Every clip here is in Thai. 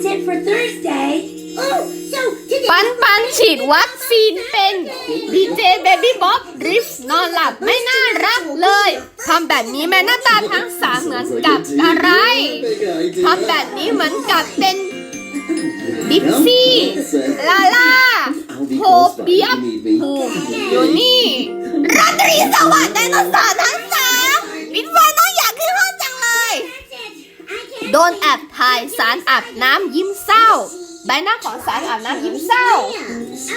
that's it for Thursday. Oh, so today. ปันปันฉีดวัคซีนเป็นดีเจเบบี้บ๊อบริฟนอนหลับไม่น่ารักเลยทำแบบนี้แม่หน้าตาทั้งสามเหมือนกับอะไรทำแบบนี้เหมือนกับเป็นดิฟซี่ลาล่าโฮเปียบผูอยู่นี่ราตรีสวัสดิ์ไดโนเสาร์ทั้งสามวินไฟน้องอยากขึ้นห้องจังเลย That's it. I can't. โดนแอบถ่ายสารอาบน้ำยิ้มเศร้า ใบหน้าของสารอาบน้ำยิ้มเศร้า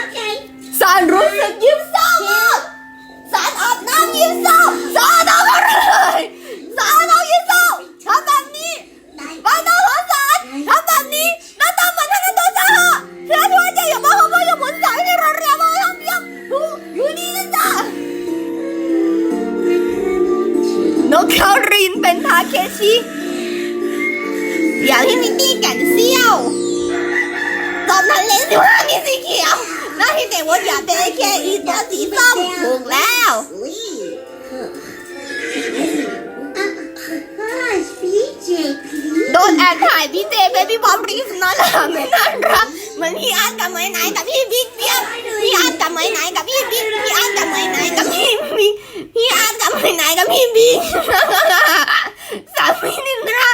Okay. สารรู้สึกยิ้มเศร้ามากสารอาบน้ำยิ้มเศร้าสารทำอะไรสารทำยิ้มเศร้าทำแบบนี้ใบหน้าของสารทำแบบนี้หน้าตาเหมือนท่านตัวจ้าเชื่อชัวร์ใจอย่ามาขโมยอย่าหมุนสายในโรงเรียนมาทำเพียงดูอยู่นี่นะจ๊ะนกเขารินเป็นทาเคชิ อนนั้นเลนสิว่ามีสีเขียวน้าที่เด็กว่าอยากเป็นไอเคอีตัวสีส้มถูกแล้ว Please. Uh, hush, BJ, please. โดนแอบถ่ายพี่เจเบบี้บอมรีฟนอนหลับไม่น่ารักเหมือนพี่อาร์ตกับไหมไหนกับพี่บิ๊กเบี้ยพี่อาร์ตกับไหมไหนกับพี่บิ๊กพี่อาร์ตกับไหมไหนกับพี่บิ๊กพี่อาร์ตกับไหมไหนกับพี่บิ๊กสามีหนินทรา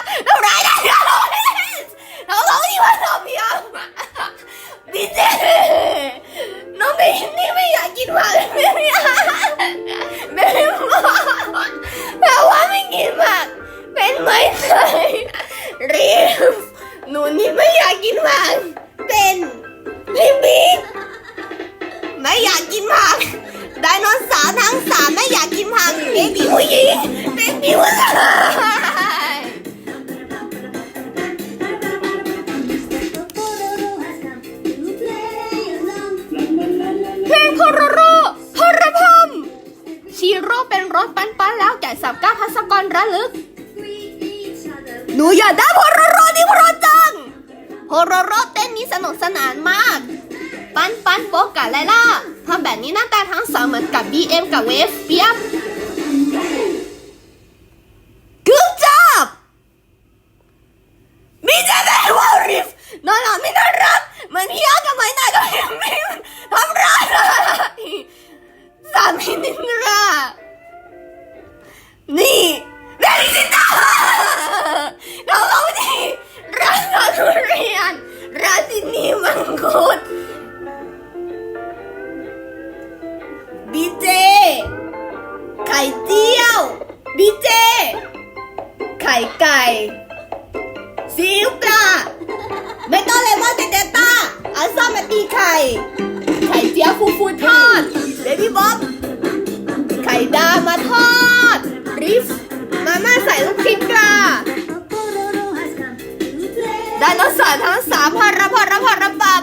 ไดโนเสาร์ทั้งสามพาระพาระพาระบำ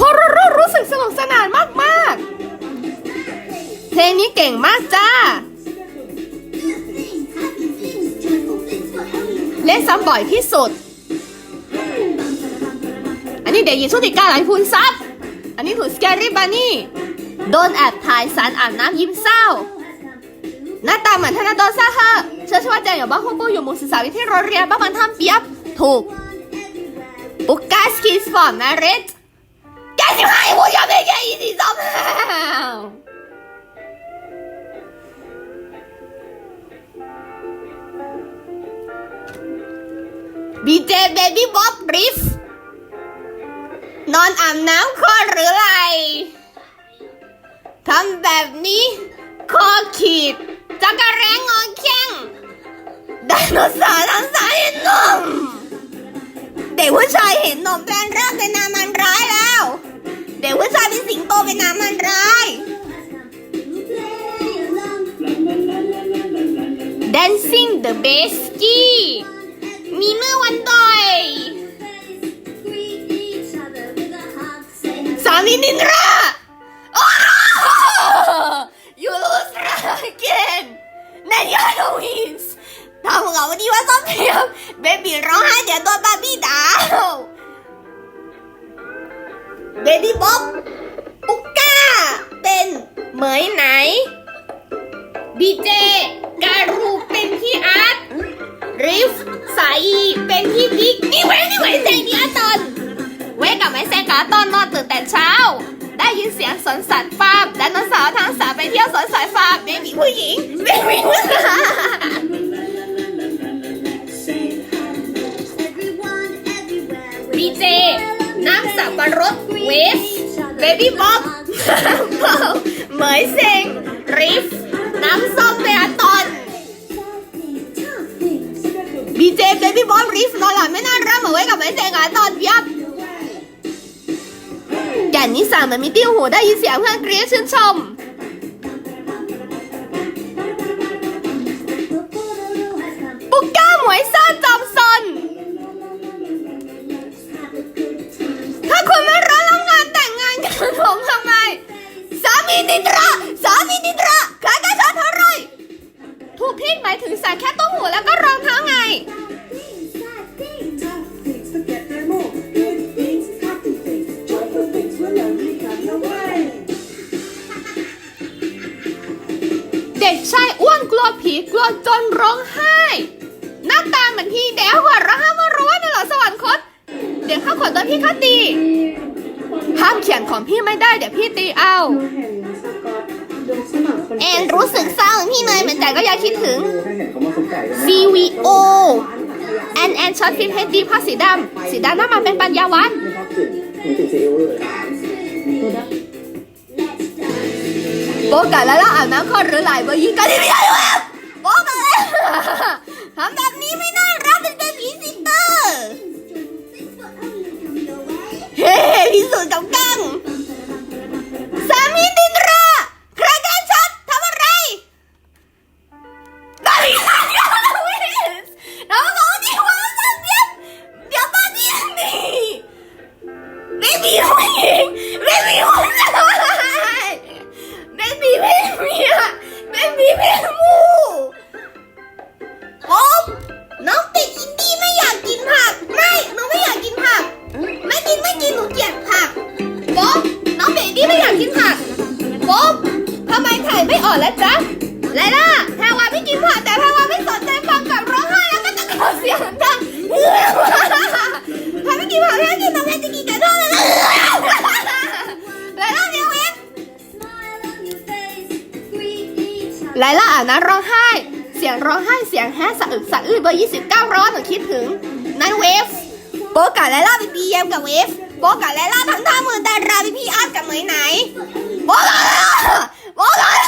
ฮอร์โรรู้สึกสนุกสนานมากๆเพลงนี้เก่งมากจ้า เล่นซ้ำบ่อยที่สุด อันนี้เด็กหญิงชุติการหลายพูนซับอันนี้ถูกสแกรี่บานี่ โดนแอบถ่ายสารอาบน้ำยิ้มเศร้า หน้าตาเหมือนธนาโดนซ่าเฮอเชื่อชว่าใจอยู่บ้างฮูปู่อยู่มุศึกษาวิทยาโรงเรียนบ้านมันทำเปียบ ถูกปุกกาสกีสปอร์ตนะริดแกจะให้ผู้กยอมได้แค่ยี่สิบสองบีเจเบบี้บ๊อบริฟนอนอาบน้ำข้อหรือไร ทำแบบนี้คอขีดจักระแรงงอแข้งไดโนเสาร์ทั้งสายเห็นนม เด็กผู้ชายเห็นนมแปลงร่างเป็นนามันร้ายแล้ว เด็กผู้ชายเป็นสิงโตเป็นนามันร้าย Dancing the Best Ski มีเมื่อวันดอยสามีนินรา ทำกับวันนี้ว่าต้องเพียบเบบี้ร้องไห้เดี๋ยวโดนบาร์บี้ด่าเบบี้บ๊อบปุกก้า เป็นเหมยไหนบีเจการูเป็นพี่อาร์ตริฟสายอีเป็นพี่บิ๊กนี่เว้ยนี่เว้ยแซงนี่อาตอนเว้ยกับไอ้แซงกับอาตอนนอนตื่นแต่เช้า ได้ยินเสียงสวนสัตว์ฟาร์มไดโนเสาร์ทั้งสามไปเที่ยวสวนสัตว์ฟาร์มเบบีผู้หญิงเบบีผู้ชาย เจ น้ำสับปะรดเวฟเบบี้บ๊อบเหมยเซงริฟ น้ำส้มเบอตอนบีเจเบบี้บ๊อลริฟนอนหลับไม่น่ารักเหมือนไว้กับเหมยเซงอาตอนยับแก่นนิสามือนมีติ้วหูได้ยินเสียงเพื่อนกรี๊ดชื่นชม นี้ไม่ได้เดี๋ยวพี่ตีเอาแอนรู้สึกเศร้าพี่เนยเหมือนแต่ก็ยากคิดถึง CVO แอนแอนช็อตฟิล์มเฮดีผ้าสีดำสีดำหน้ามาเป็นปัญญาวันโบกันแล้วอาบน้ำคอนหรือไหลบยิงกันที่ไม่ได้ด้วยโบกันเลยทำแบบนี้ไม่น่ารักเป็นเบบีซิสเตอร์ เฮ้พิสูจน์กับกัง สา กัดและล่าบีบีเอ็มกับเวฟบอกัดและล่าทั้งท่ามือแต่ราบีบีอาร์ตกับเหมยไหนบอกัดและล่าบอกัดและ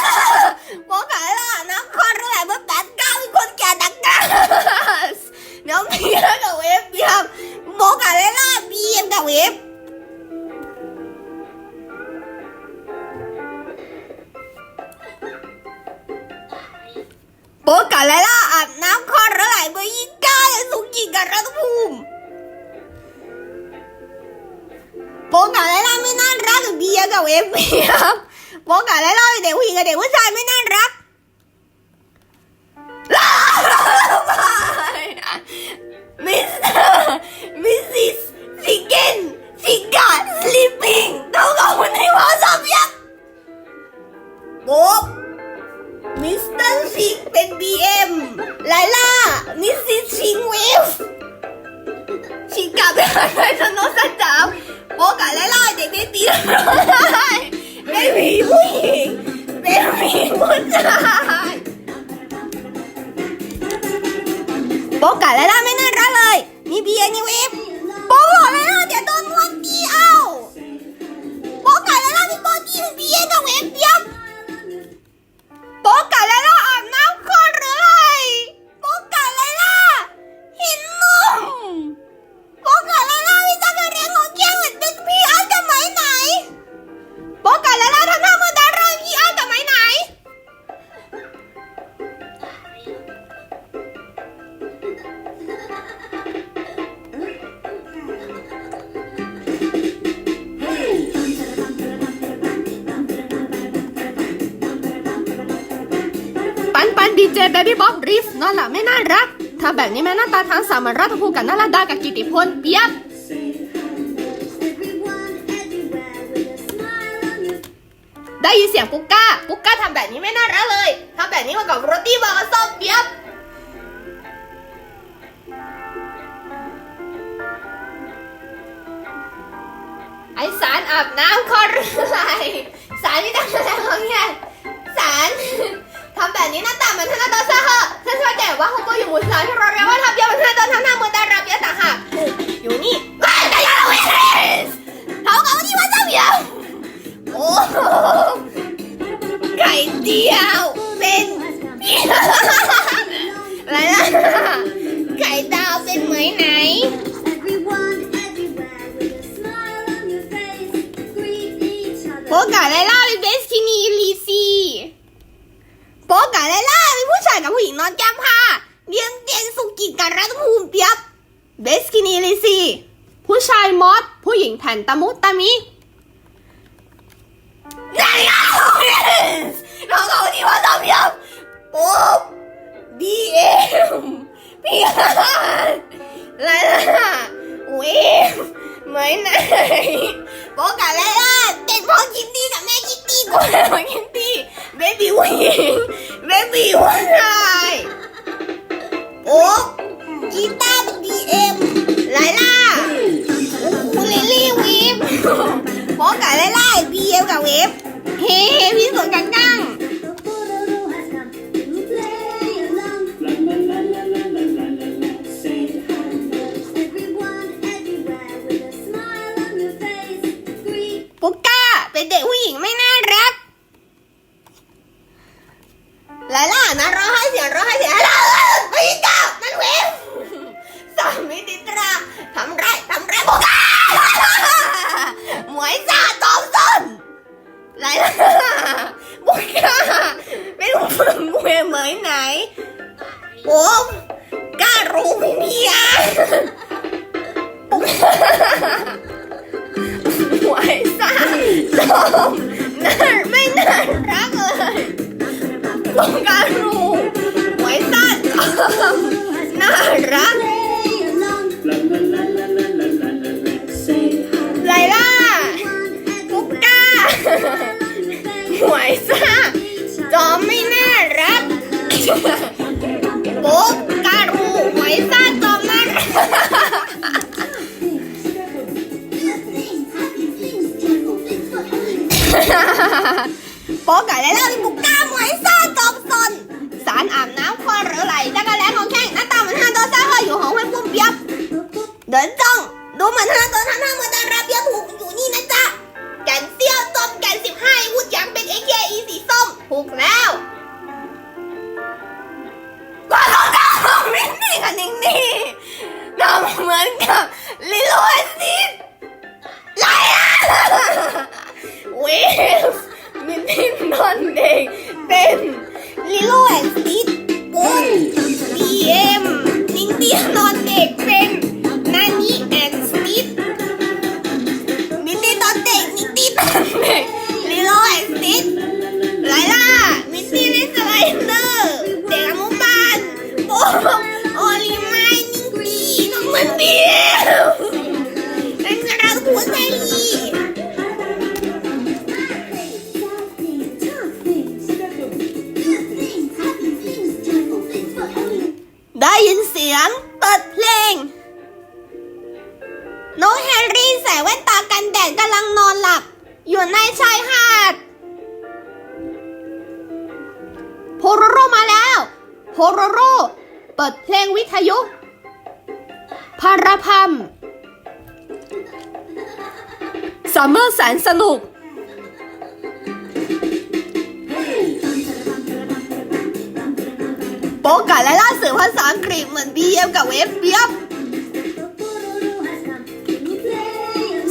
ล่า ชิกาไปหาใครสนุกสนามโบกันไละล่าเด็กไม่ตีเลยไม่มีผู้หญิงไม่มีผู้ชายโบกันไละล่าไม่น่ารักเลย มีเบียร์นี่เวฟ ดีเจเบบี้บ๊อบริฟนอนแหลับไม่น่ารักถ้าแบบนี้แม่หน้าตาทั้งสามเหมือนรัฐภูกับนาราดากับกิติพลเปียบได้ยินเสียงปุ๊กก้าปุ๊กก้าทำแบบนี้ไม่น่ารักเลยทำแบบนี้มากับโรตี้บอกกับส้มเปียบไอสารอาบน้ำคอรืออะไรสารที่ทำอะไรของเนี่ยสารำแบบนี้หน้าตาเหมือนธนาโตซะเหอะฉันเข้าใจว่าเขาก็อยู่หมู่สามที่เราเรียกว่าทับยาเหมือนธนาโตทำหน้ามือตารับยอะต่างหากอยู่นี่ว้ายแต่ยังเราเห็นเขาเขาที่ว่าทับเยาโอ้ไก่เดียวเป็นอะไรนะไก่ดาวเป็นเหมยไหน Everyone, everywhere, with a smile on your face, greet each other. โปกาไลล่าเป็นเบสคินีลีซีโป กาไลล่าเป็นผู้ชายกับผู้หญิงนอนแก้มผ้าเรียนเตียนสุกิการรัตภูมิเปียบเบสคินีลีซีผู้ชายมอสผู้หญิงแผ่นตะมุตะมินาฬิกาโรงเรียน้องเขาที่ว่าตะเปียบปุ๊บบีเอ็มพี่ฮานไลล่าเวฟ ไม่ไหนบอกกันเลยว่าเด็กพ่อคิตตี้กับแม่คิตตี้กูเล้วคิตตี้เบบี้วัยหญิงเบบี้ผู้าย มน่าไม่น่ารักเลยต้องการรู้หวยซ่าจอน่ารัก โป๊ไก่แลล่าบุกก้าหวยซ่ากอบซนสารอาบน้ำคอหรือไหลจักรแล้ของแข้งหน้าตาเหมือนห้าตัวซ่าห้อยอยู่ของห้วยปุ่มเปียบเดินจ้องดูเหมือนห้าตัว สนสนุก โปกะและล่าสื่อภาษาอังกฤษเหมือนบีเอ็มกับเวฟเบียบ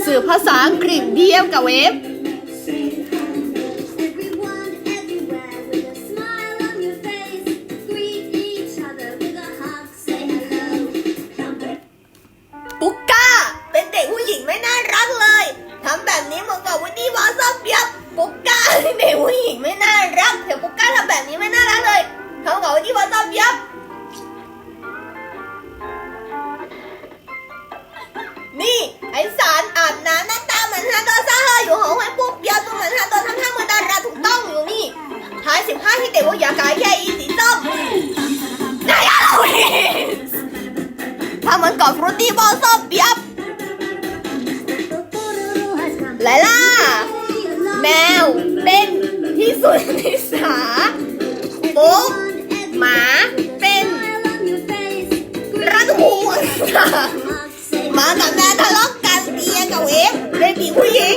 สื่อภาษาอังกฤษบีเอ็มกับเวฟ หมากับแม่ทะเลาะกันเบียกับเอฟเบบีผู้หญิง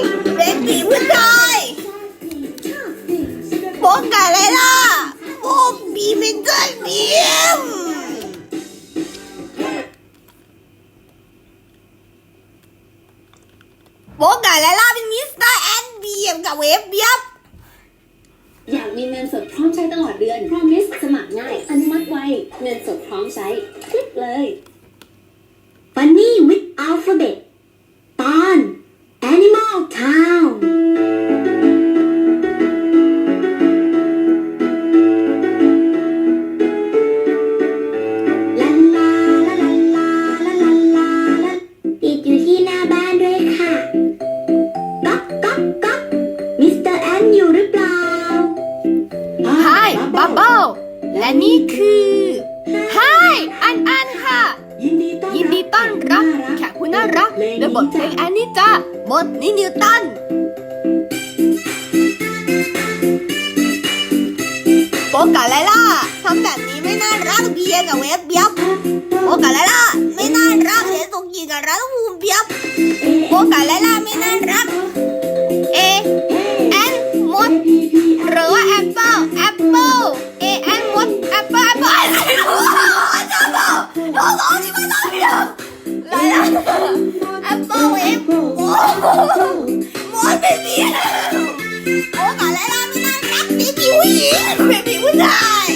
โอ้ก่อนล้าม่น่ารักดีผิวหญิงผิวผู้ชาย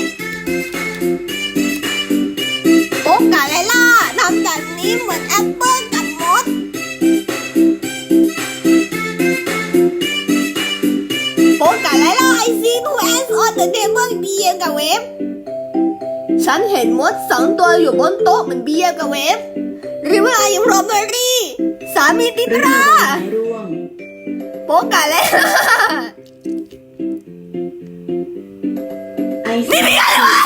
โอ้ก่อลล่ะทำแบบนี้เหมือนแอปเปิ้ลกับมดโอ้ก่อลล่ะไอซีทูเอสออนเดอะเทเบิลเบียกับเวฟฉันเห็นมดสองตัวอยู่บนโต๊ะเหมือนเบียร์กับเวฟหรือว่าไอโรเบอรี่ สามีติตราโป๊กาเล้ นี่พี่อะไรวะ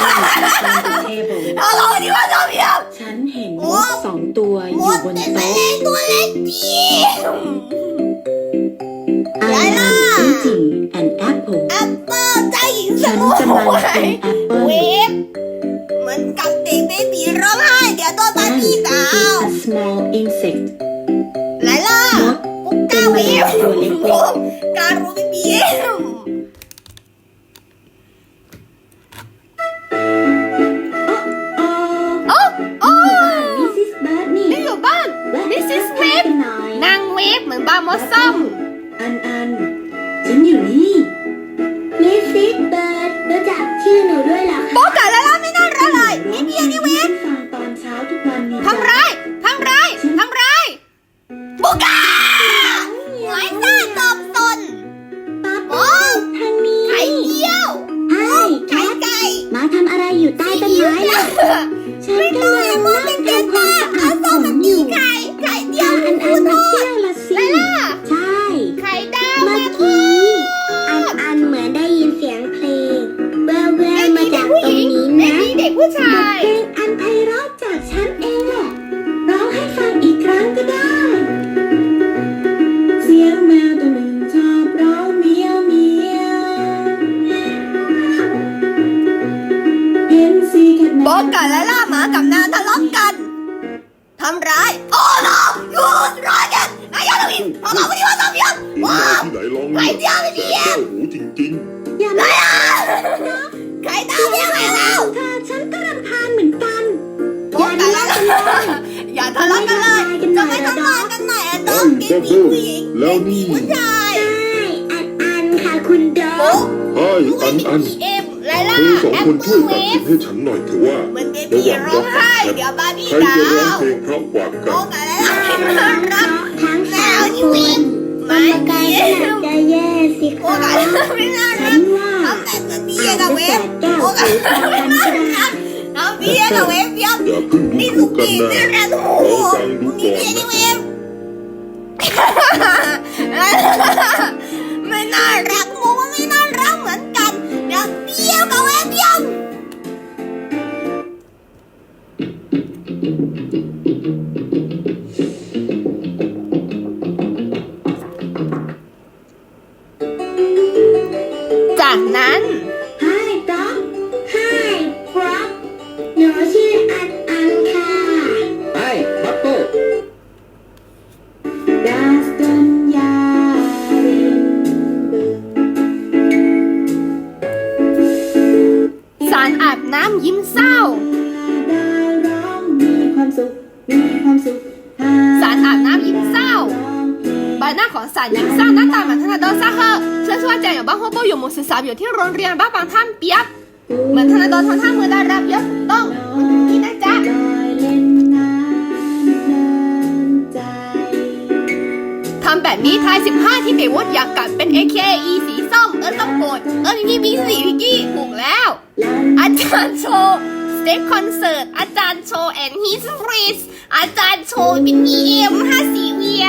เอาลงที่ว่าชอบเพียฉันเห็นลูกสองตัวอยู่บนโต๊ะตัวเล็กดีไอ้ล่าจริงแอนแอปเปิลแอปเปิลใจหญิงเป็นไพรเวฟเหมือนกับเด็กเบบีร้องไห้เดี๋ยวตัวตาพี่สาว small insect ไลล่ากุ๊กก้าเวฟการรู้ไม่มี อสซัมอันอันฉันอยู่นี่มิสซิสเบิร์ดรู้จักชื่อหนูด้วยเหรอคะากันหน่อยอะตองเกมผีผู้หญิงแล้วนี่ผู้ชายอันอันค่ะคุณดอใช่อันอันเอฟไลล่าเธอสองคนช่วยตัดสินให้ฉันหน่อยเถอะว่าระหว่างร้องไห้เดี๋ยวบ้าพี่ดาใครจะร้องเพลงเพราะกว่ากันโอ้กันแล้วรัทั้งแมวชีวิตไม่กายจะแย่สิคะฉันว่าตั้งแต่เกิดพี่กับเวฟโอ้กันไม่น่า เบี้ยเหรอเว้ยเบี้ยอย่าเพิ่งนี่ลูรู้กกันกี่นะเดือวโอ้โอใมึรู้งมีก่อฮ่เไม่น่ารักมึไม่น่ารักเหมือนกันเดียวเบี้เว้ยจากนั้น บอยู่ที่โรงเรียนบ้านบางท่านเปียกเหมือนธนาดรทนท่ามือดารับเยอต้องนี่นะจ๊ะทำแบบนี้ทาย 15 ที่เปบวุอยากกัดเป็น AKE สีส้มเอิร์ธต้องโกรธเอิร์ธนี่มีสีพิกี้ถูกแล้ว อาจารย์โชว์สเต็กคอนเสิร์ตอาจารย์โชว์แอนด์ฮิสฟรีสอาจารย์โชว์เป็นห้าสีเวีย